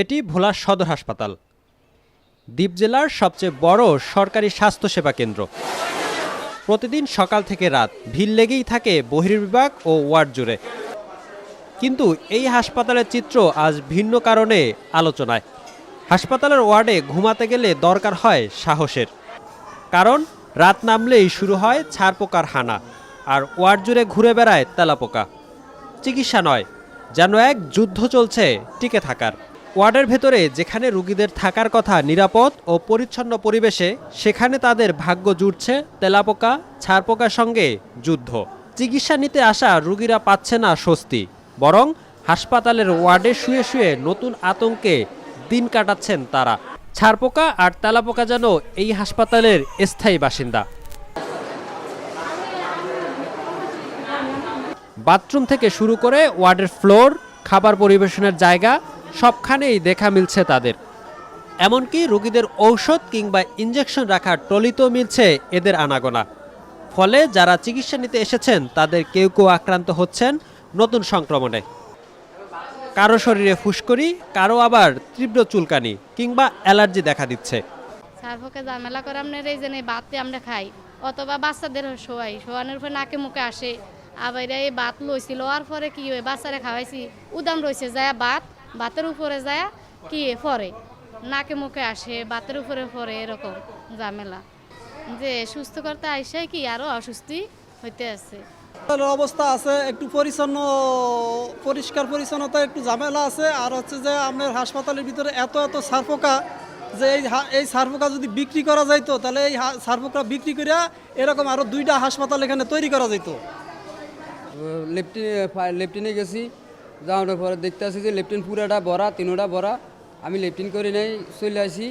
এটি ভোলা সদর হাসপাতাল। দ্বীপ জেলার সবচেয়ে বড় সরকারি স্বাস্থ্যসেবা কেন্দ্র। প্রতিদিন সকাল থেকে রাত ভিড় লেগেই থাকে বহির্বিভাগ ও ওয়ার্ড জুড়ে। কিন্তু এই হাসপাতালের চিত্র আজ ভিন্ন কারণে আলোচনায়। হাসপাতালের ওয়ার্ডে ঘুমাতে গেলে দরকার হয় সাহসের। কারণ রাত নামলেই শুরু হয় ছারপোকার হানা, আর ওয়ার্ড জুড়ে ঘুরে বেড়ায় তেলাপোকা। চিকিৎসা নয়, যেন এক যুদ্ধ চলছে টিকে থাকার। ওয়ার্ডের ভেতরে যেখানে রুগীদের থাকার কথা নিরাপদ ও পরিচ্ছন্ন পরিবেশে, সেখানে তাদের ভাগ্য জুটছে তেলাপোকা, ছারপোকার সঙ্গে যুদ্ধ। চিকিৎসা নিতে আসা রুগীরা পাচ্ছে না স্বস্তি, বরং হাসপাতালের ওয়ার্ডে শুয়ে শুয়ে নতুন আতঙ্কে দিন কাটাচ্ছেন তারা। ছারপোকা আর তেলাপোকা যেন এই হাসপাতালের স্থায়ী বাসিন্দা। বাথরুম থেকে শুরু করে ওয়ার্ডের ফ্লোর খাবার পরিবেশনের জায়গা সবখানেই দেখা মিলছে তাদের। এমনকি রোগীদের ঔষধ কিংবা ইঞ্জেকশন রাখার টলিতেও মিলছে এদের আনাগোনা। ফলে যারা চিকিৎসা নিতে এসেছেন, তাদের কেউ কেউ আক্রান্ত হচ্ছেন নতুন সংক্রমণে। কারও শরীরে ফুসকরি কারও আবার তীব্র চুলকানি কিংবা অ্যালার্জি দেখা দিচ্ছে। সার্ফকে ঝামেলা করে যে, এই বাতে আমরা খাই, অথবা বাচ্চাদের শোয়াই, শোয়ানোর পর নাকে মুখে আসে আবার এই বাত লইছিল আর পরে কি হয় বাচ্চারা খাওয়াইছি উদাম রয়েছে যায় বাত বাতের উপরে যায় কি পরে নাকে মুখে আসে বাতের উপরে পরে এরকম ঝামেলা। যে সুস্থ করতে আইসে কি, আরও অসুস্থই হইতে আছে। অবস্থা আছে, একটু পরিচ্ছন্ন, পরিষ্কার পরিচ্ছন্নতা, একটু ঝামেলা আছে। আর হচ্ছে যে আপনার হাসপাতালের ভিতরে এত এত সারপোকা যে এই এই সারপোকা যদি বিক্রি করা যাইতো, তাহলে এই সারপোকা বিক্রি করিয়া এরকম আরও দুইটা হাসপাতাল এখানে তৈরি করা যেত লেফটিনে লেফটিনে গেছি। যাওয়ার পরে দেখতে আসি যে লেফটিন পুরাটা ভরা, তিনোটা ভরা। আমি লেফটিন করে নেই, চলে আসি।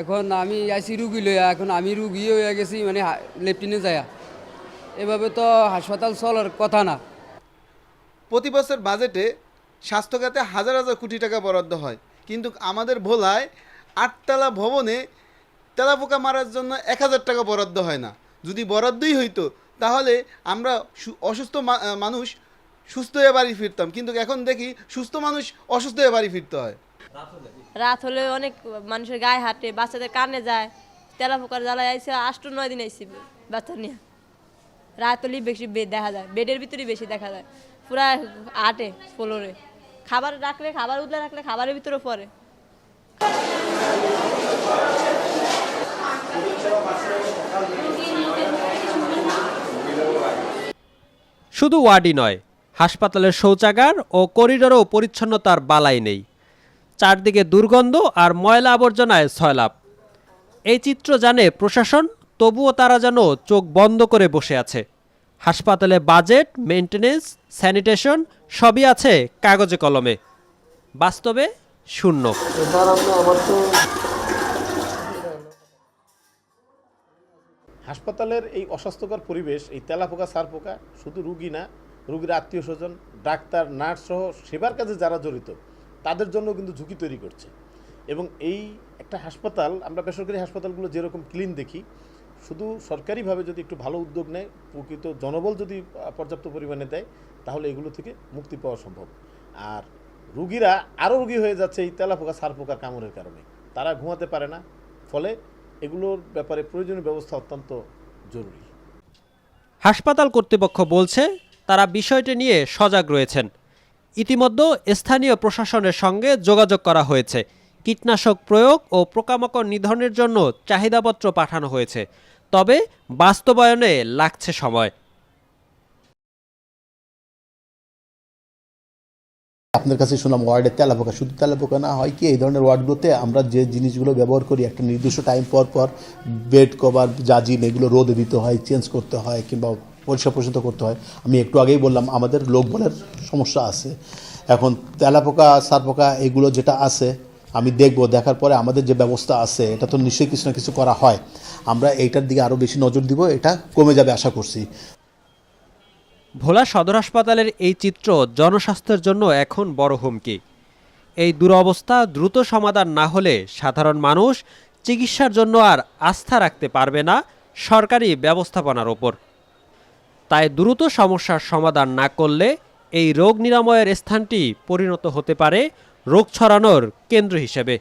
এখন আমি আইসি রুগী লইয়া, এখন আমি রুগী হয়ে গেছি মানে লেফটিনে যায়া এভাবে তো হাসপাতাল চলার কথা না। প্রতি বছর বাজেটে স্বাস্থ্যখাতে হাজার হাজার কোটি টাকা বরাদ্দ হয়। কিন্তু আমাদের ভোলায় আটতলা ভবনে তেলাপোকা মারার জন্য এক হাজার টাকা বরাদ্দ হয় না। যদি বরাদ্দই হইতো তাহলে আমরা অসুস্থ মানুষ সুস্থ হয়ে বাড়ি ফিরতাম। কিন্তু এখন দেখি সুস্থ মানুষ অসুস্থ হয়ে বাড়ি ফিরতে হয়। রাত হলে অনেক মানুষের গায়ে হাঁটে, বাচ্চাদের কানে যায়। তেলা পোকার জ্বালায় আইসে আষ্ট নয় দিন আইসি বাচ্চা নিয়ে। রাত হলেই বেশি বে- দেখা যায়, বেডের ভিতরেই বেশি দেখা যায়। পুরা আটে ফ্লোরে খাবার রাখলে, খাবার উদলে রাখলে খাবারের ভিতরে পড়ে। শুধু ওয়ার্ডই নয়, হাসপাতালের শৌচাগার ও করিডোরও পরিচ্ছন্নতার বালাই নেই। চারদিকে দুর্গন্ধ আর ময়লা আবর্জনায় ছয়লাভ এই চিত্র জানে প্রশাসন, তবুও তারা যেন চোখ বন্ধ করে বসে আছে। হাসপাতালে বাজেট মেনটেনেন্স স্যানিটেশন সবই আছে কাগজে কলমে। বাস্তবে শূন্য। হাসপাতালের এই অস্বাস্থ্যকর পরিবেশ, এই তেলাপোকা, সারপোকা, শুধু রুগী না, রুগীর আত্মীয় স্বজন, ডাক্তার, নার্স সহ সেবার কাজে যারা জড়িত, তাদের জন্য কিন্তু ঝুঁকি তৈরি করছে। এবং এই একটা হাসপাতাল, আমরা বেসরকারি হাসপাতালগুলো যেরকম ক্লিন দেখি, শুধু সরকারিভাবে যদি একটু ভালো উদ্যোগ নেয়, প্রকৃত জনবল যদি পর্যাপ্ত পরিমাণে দেয়, তাহলে এগুলো থেকে মুক্তি পাওয়া সম্ভব। আর রুগীরা আরও রুগী হয়ে যাচ্ছে এই তেলাপোকা, সারপোকার কামড়ের কারণে। তারা ঘুমাতে পারে না, ফলে এগুলোর ব্যাপারে প্রয়োজনীয় ব্যবস্থা অত্যন্ত জরুরি। হাসপাতাল কর্তৃপক্ষ বলছে, তারা বিষয়টি নিয়ে সজাগ রয়েছেন। ইতিমধ্যে স্থানীয় প্রশাসনের সঙ্গে যোগাযোগ করা হয়েছে। কীটনাশক প্রয়োগ ও পোকামাকড় নিধনের জন্য চাহিদাপত্র পাঠানো হয়েছে। তবে বাস্তবায়নে লাগছে সময়। আপনার কাছে শুনলাম ওয়ার্ডের তেলাপোকা শুধু তেলাপোকা না, হয় কি এই ধরনের ওয়ার্ডগুলোতে আমরা যে জিনিসগুলো ব্যবহার করি, একটা নির্দিষ্ট টাইম পর পর বেড কভার জাজিন এগুলো রোদে দিতে হয় চেঞ্জ করতে হয়, কিংবা পরিষ্কার পরিচ্ছন্ন করতে হয়। আমি একটু আগেই বললাম, আমাদের লোকবলের সমস্যা আছে। এখন তেলাপোকা সারপোকা এগুলো যেটা আছে, আমি দেখব, দেখার পরে আমাদের যে ব্যবস্থা আছে, এটা তো নিশ্চয়ই কিছু না কিছু করা হয়। আমরা এইটার দিকে আরও বেশি নজর দিব, এটা কমে যাবে, আশা করছি। ভোলা সদর হাসপাতালের এই চিত্র জনস্বাস্থ্যের জন্য এখন বড় হুমকি। এই দুরবস্থা দ্রুত সমাধান না হলে সাধারণ মানুষ চিকিৎসার জন্য আর আস্থা রাখতে পারবে না সরকারি ব্যবস্থাপনার ওপর। তাই দ্রুত সমস্যার সমাধান না করলে এই রোগ নিরাময়ের স্থানটি পরিণত হতে পারে রোগ ছড়ানোর কেন্দ্র হিসেবে।